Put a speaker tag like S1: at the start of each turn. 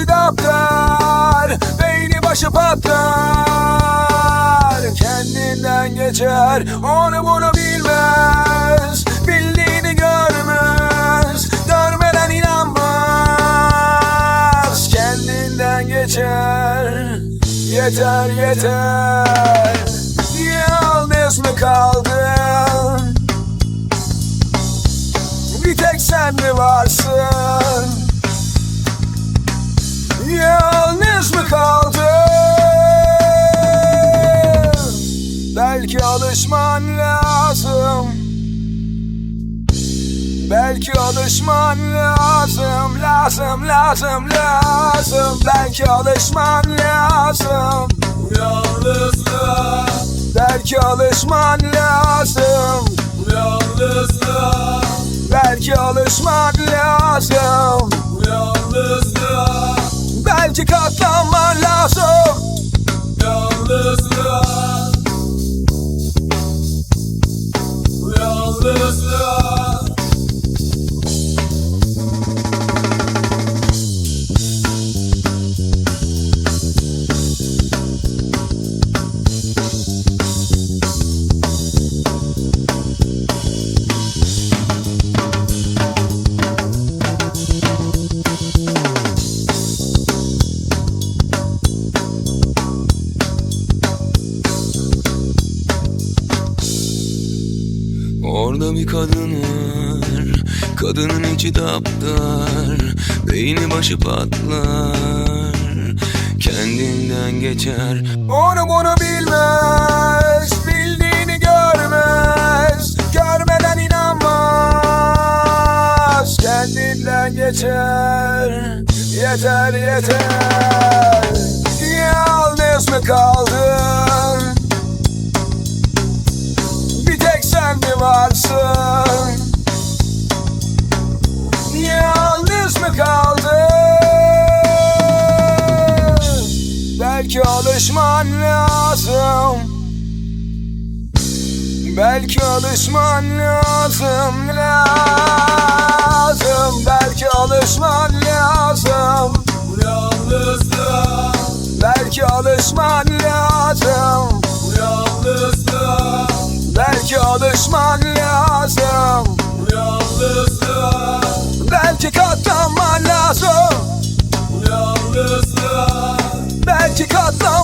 S1: Kalbisi daptar Beyni başı patlar Kendinden geçer Onu bunu bilmez Bildiğini görmez Görmeden inanmaz Kendinden geçer Yeter yeter Yalnız mı kaldın? Bir tek sen mi varsın? Belki alışman lazım. Belki alışman lazım Lazım lazım lazım. Belki alışman lazım.
S2: Yalnızlığa,
S1: Belki alışman lazım.
S2: Yalnızlığa,
S1: Belki alışman lazım
S3: Orada bir kadın var. Kadının içi daptar. Beyni başı patlar. Kendinden geçer.
S1: Onu bunu bilmez Bildiğini görmez Görmeden inanmaz. Kendinden geçer. Yeter yeter. Yalnız mı kaldın Kaldın Belki alışman lazım. Belki alışman lazım Lazım. Belki alışman lazım.
S2: Yalnızlığa,
S1: Belki alışman lazım.
S2: Yalnızlığa,
S1: Belki alışman lazım.
S2: yalnızlığa,
S1: ama Yalnızlığa Belki katlan